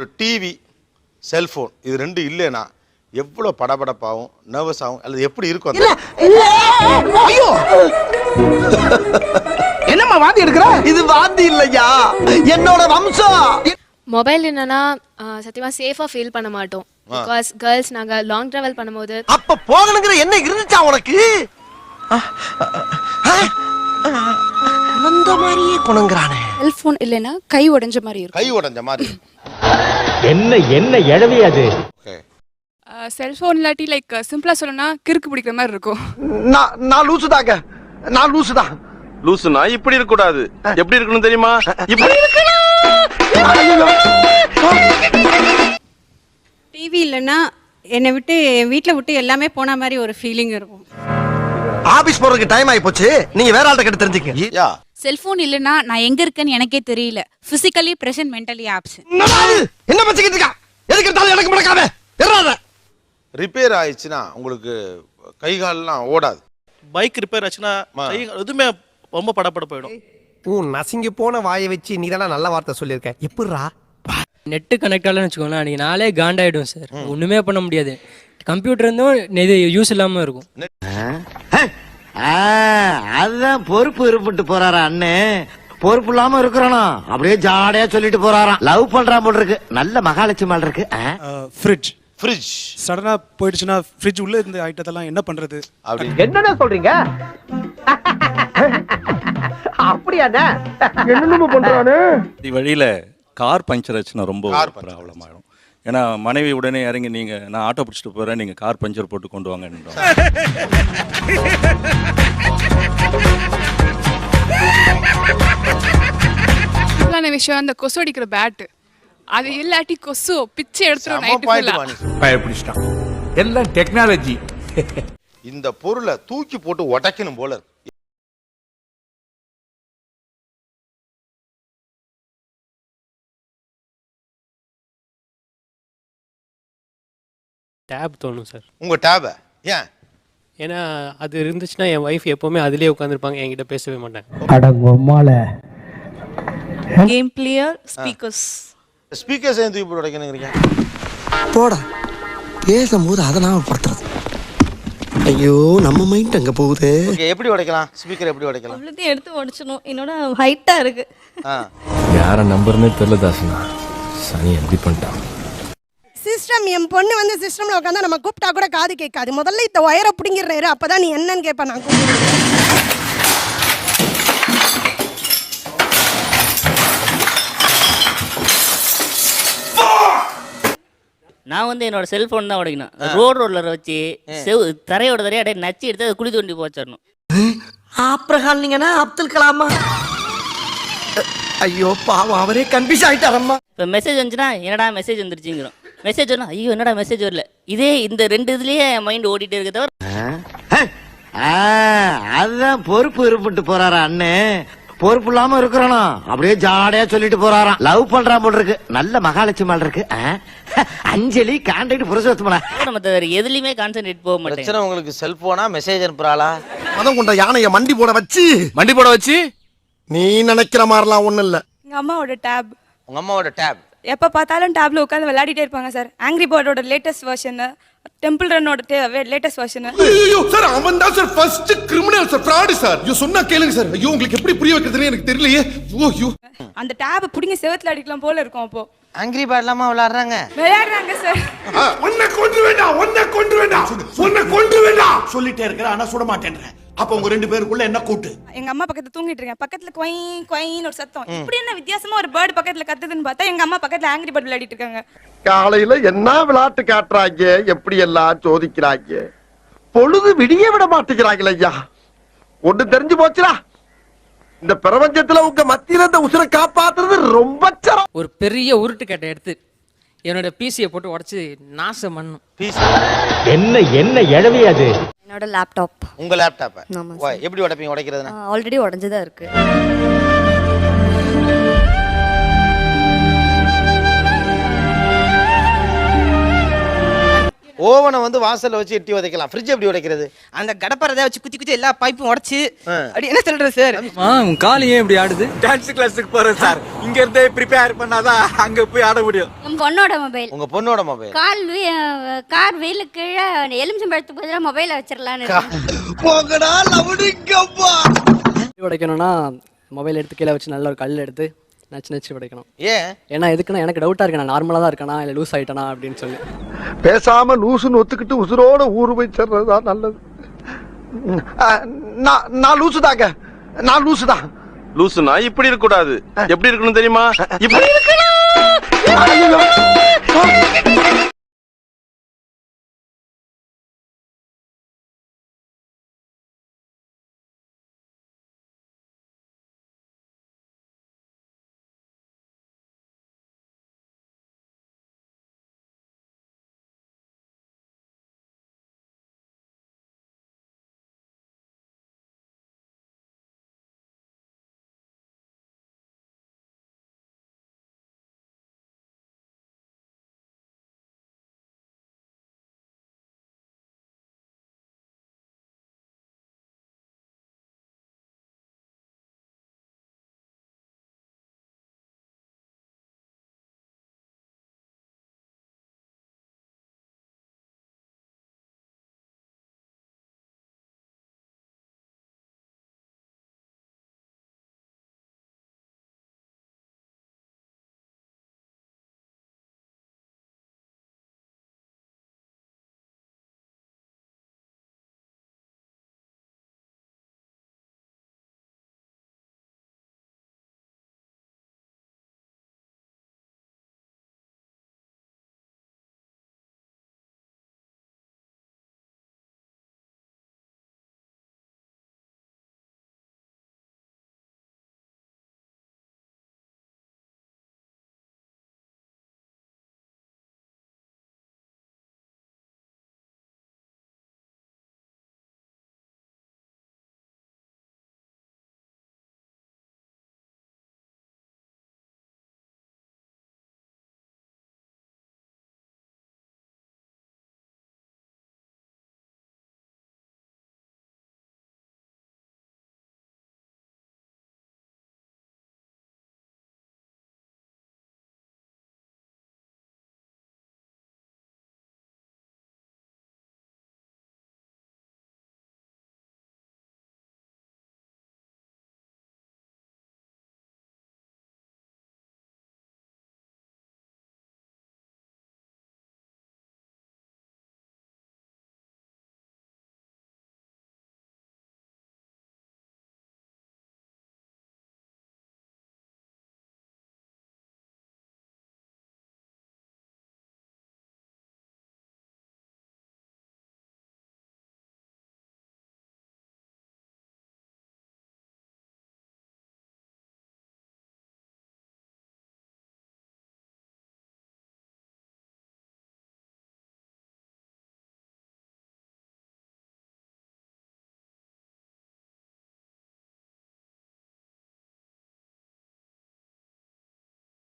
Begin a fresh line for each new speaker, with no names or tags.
ஒரு TV cellphone இது ரெண்டு இல்லைன்னா எவ்வளோ படபடப்பாகும் நர்வஸ் ஆகும் அல்லது எப்படி இருக்கும் அந்த
என்னம்மா வாந்தி எடுக்கிற?
இது வாந்தி இல்லையா? என்னோட வம்சம்
மொபைல் என்னன்னா சத்தியமாக சேஃபாக ஃபீல் பண்ண மாட்டோம். பிகாஸ் கேர்ள்ஸ் நாங்கள் லாங் ட்ராவல் பண்ணும்போது
அப்ப போகணுங்கிற என்ன இருந்துச்சா உனக்கு? குழந்த மாதிரியே குணங்குறானே.
செல்போன் இல்லைன்னா கை உடைஞ்ச மாதிரி இருக்கும்.
கை உடைஞ்ச மாதிரி
என்ன என்ன எழவி அது?
செல்போன் இல்லாட்டி லைக் சிம்பிளா சொல்லணும்னா கிறுக்கு பிடிக்கிற மாதிரி இருக்கும்.
நான் நான் லூசுதாங்க நான் லூசுதான்
லூசுனா இப்படி இருக்க கூடாது எப்படி இருக்கணும் தெரியுமா? இப்படி
டிவி இல்லைன்னா என்னை விட்டு என் வீட்டில் விட்டு எல்லாமே போன மாதிரி ஒரு ஃபீலிங் இருக்கும்.
ஆபீஸ் போறதுக்கு டைம் ஆகி போச்சு. நீங்க வேற ஆள்கிட்ட கிட்ட தெரிஞ்சுக்க
யா.
செல்போன் இல்லைன்னா நான் எங்க இருக்கேன்னு எனக்கே தெரியல. Physically present mentally option?
என்ன பச்சிக்கிட்டு இருக்கா? எதுக்கு எடுத்தாலும் எனக்கு முடக்காம எறாத
ரிப்பேர் ஆயிடுச்சுன்னா உங்களுக்கு கை கால்லாம் ஓடாது.
பைக் ரிப்பேர் ஆச்சுன்னா கை எதுவுமே ரொம்ப படப்பட போயிடும்.
உன் நசிங்கி போன வாயை வச்சு நீ தானே நல்ல வார்த்தை சொல்லியிருக்க. எப்படிரா
நெட்டு கனெக்ட் ஆகலன்னு வச்சுக்கோங்களேன் அன்றைக்கி நாளே காண்டாயிடும் சார் ஒன்றுமே பண்ண முடியாது. கம்ப்யூட்டர் இருந்தும் இது யூஸ் இல்லாமல் இருக்கும்.
அதுதான் பொறுப்பு இருப்பிட்டு போறாரா அண்ணே. பொறுப்பு இல்லாம இருக்கிறானா? அப்படியே ஜாடையா சொல்லிட்டு போறாராம். லவ் பண்றான் போல இருக்கு. நல்ல மகாலட்சுமி மால் இருக்கு?
ஃப்ரிட்ஜ்
ஃப்ரிட்ஜ்
சடனா போயிடுச்சுன்னா ஃப்ரிட்ஜ் உள்ள இருந்த ஐட்டத்தெல்லாம் என்ன பண்றது?
அப்படி
என்னடா சொல்றீங்க? அப்படியாண்ணே. என்னென்னமோ பண்றானே?
இது வழியில கார் பஞ்சர் ஆச்சுன்னா ரொம்ப ப்ராப்ளம் ஆயிடும். ஏன்னா மனைவி உடனே இறங்கி நீங்க நான் ஆட்டோ பிடிச்சிட்டு போறேன் நீங்க கார் பஞ்சர் போட்டு கொண்டு வாங்கன்னு
விஷயம் அந்த கொசு அடிக்கிற பேட் அது இல்லாட்டி கொசு பிச்சை எடுத்துரும்.
பயப்பிடிச்சிட்டான் எல்லாம் டெக்னாலஜி
இந்த பொருளை தூக்கி போட்டு உடைக்கணும் போல இருக்கு.
டேப் தோணும் சார்
உங்க டேப ஏன்?
ஏன்னா அது இருந்துச்சுன்னா என் ஒய்ஃப் எப்போவுமே அதுலேயே உட்காந்துருப்பாங்க என்கிட்ட பேசவே மாட்டாங்க.
கேம் பிளேயர் ஸ்பீக்கர்ஸ்
ஸ்பீக்கர்ஸ் ஏன் தூக்கி போட்டு உடைக்கணுங்கிறீங்க?
போடா. பேசும்போது அதை நாம படுத்துறது ஐயோ நம்ம மைண்ட் அங்க போகுது?
எப்படி உடைக்கலாம்? ஸ்பீக்கர் எப்படி உடைக்கலாம்?
அவ்வளோத்தையும் எடுத்து உடச்சிடணும். என்னோட ஹைட்டாக இருக்கு.
யார நம்பர்னே தெரியல தாசனா. சனி எப்படி பண்ணிட்டான்.
சிஸ்டம் என் பொண்ணு வந்து சிஸ்டம்ல உட்காந்தா நம்ம கூப்பிட்டா கூட காது கேட்காது. முதல்ல இந்த ஒயரை பிடிங்கிறாரு அப்பதான் நீ என்னன்னு கேட்ப நான்
நான் வந்து என்னோட செல்ஃபோன் தான் உடைக்கணும். ரோட் ரோலர் வச்சு செவ் தரையோட தரையை அப்படியே நச்சு எடுத்து அதை குழி தோண்டி போச்சிடணும்.
ஆப்ரஹாம் நீங்கன்னா அப்துல் கலாமா? ஐயோ பாவம் அவரே கன்ஃபியூஸ் ஆயிட்டாரம்மா.
இப்போ மெசேஜ் வந்துச்சுன்னா என்னடா மெசேஜ் வந்துருச்சுங்கிறோம். மெசேஜ் வரணும் ஐயோ என்னடா மெசேஜ் வரல. இதே இந்த ரெண்டு இதுலயே என் மைண்ட் ஓடிட்டே இருக்க தவிர
அதுதான் பொறுப்பு இருப்பிட்டு போறாரா அண்ணே. பொறுப்பு இல்லாம இருக்கிறானா? அப்படியே ஜாடையா சொல்லிட்டு போறாராம். லவ் பண்றான் போல இருக்கு. நல்ல மகாலட்சுமி மால் இருக்கு. ஆ? அஞ்சலி கான்டாக்ட் புருஷோத்தமனா
நம்ம வேற எதுலயுமே கான்சென்ட்ரேட் போக மாட்டேன்
பிரச்சனை உங்களுக்கு செல்போனா மெசேஜ் அனுப்புறாளா?
மதம் கொண்ட யானைய மண்டி போட வச்சு.
மண்டி போட வச்சு?
நீ நினைக்கிற மாதிரிலாம் ஒண்ணும் இல்ல.
எங்க அம்மாவோட டேப்
உங்க அம்மாவோட டேப்
எப்ப பார்த்தாலும் டேப்ல உட்காந்து விளையாடிட்டே இருப்பாங்க சார் ஆங்கிரி பேர்டோட லேட்டஸ்ட் வெர்ஷன் டெம்பிள் ரன்னோட லேட்டஸ்ட் வெர்ஷன்
ஐயோ சார் அவன் தான் sir first criminal sir fraud sir ஐயோ சொன்னா கேளுங்க சார் ஐயோ உங்களுக்கு எப்படி புரிய வைக்கிறதுன்னு எனக்கு தெரியலையே. ஐயோ
அந்த டேப் பிடிங்க செவத்துல அடிக்கலாம் போல இருக்கும் அப்போ.
ஆங்கிரி பேர்ட் இல்லாம விளையாடுறாங்க.
விளையாடுறாங்க சார்
உன்னை கொன்று வேண்டாம் உன்னை கொன்று வேண்டாம். உன்னை கொன்று வேண்டாம். சொல்லிட்டே இருக்கிற ஆனா சுட மாட்டேன்றேன். அப்ப உங்க ரெண்டு பேருக்குள்ள என்ன கூட்டு?
எங்க அம்மா பக்கத்துல தூங்கிட்டு இருக்கேன். பக்கத்துல கொய் கொயின்னு ஒரு சத்தம். இப்படி என்ன வித்தியாசமா ஒரு பேர்டு பக்கத்துல கத்துதுன்னு பார்த்தா எங்க அம்மா பக்கத்துல ஆங்கிரி பேர்ட் விளையாடிட்டு இருக்காங்க.
காலையில என்ன விளையாட்டு காட்டுறாங்க? எப்படி எல்லாம் சோதிக்கிறாங்க? பொழுது விடிய விட மாட்டேங்கிறாங்களே ஐயா. ஒண்ணு தெரிஞ்சு போச்சுடா. இந்த பிரபஞ்சத்துல உங்க மத்தியில இந்த உசுரை காப்பாத்துறது ரொம்ப சிரம்
ஒரு பெரிய உருட்டு கட்டை எடுத்து என்னோட பிசியை போட்டு உடச்சி நாசம் பண்ணும்
என்ன என்ன எழவி அது?
என்னோட லேப்டாப்
உங்க லேப்டாப்ப
ஆமா
எப்படி உடைப்பீங்க உடைக்கிறதுனா
ஆல்ரெடி உடஞ்சுதான் இருக்கு.
ஓவனை வந்து வாசல்ல வச்சு எட்டி உதைக்கலாம். ஃப்ரிட்ஜ் எப்படி உடைக்கிறது
அந்த கடப்பறதை வச்சு குத்தி குத்தி எல்லா பைப்பும் உடைச்சு அப்படி என்ன சொல்றது சார்?
உன் கால் ஏன் இப்படி ஆடுது?
டான்ஸ் கிளாஸுக்கு போறேன் சார். இங்க இருந்தே ப்ரிப்பேர் பண்ணாதான் அங்க போய் ஆட முடியும்.
என் பொண்ணோட மொபைல்
உங்க பொண்ணோட மொபைல்
கால் வீ- கார் வீலு கீழே எலுமிச்சம்பழத்துக்கு பதிலாக மொபைலை வச்சிடலான்னு
போங்கடா லவுடிங்கப்பா
உடைக்கணும்னா மொபைல் எடுத்து கீழே வச்சு நல்ல ஒரு கல் எடுத்து நச்சு நச்சு உடைக்கணும்
ஏன்?
ஏன்னா எதுக்குன்னா எனக்கு டவுட்டா இருக்கு. நான் நார்மலா தான் இருக்கேனா இல்ல லூஸ் ஆயிட்டனா அப்படின்னு சொல்லி.
பேசாம லூசுன்னு ஒத்துக்கிட்டு உசுரோட ஊரு போய் சேர்றதுதான் நல்லது. ம், ஆ, நான் நான் லூசு தாங்க. நான் லூசு தான்.
லூசுனா இப்படி இருக்க கூடாது எப்படி இருக்கணும் தெரியுமா? இப்படி இருக்கணும்!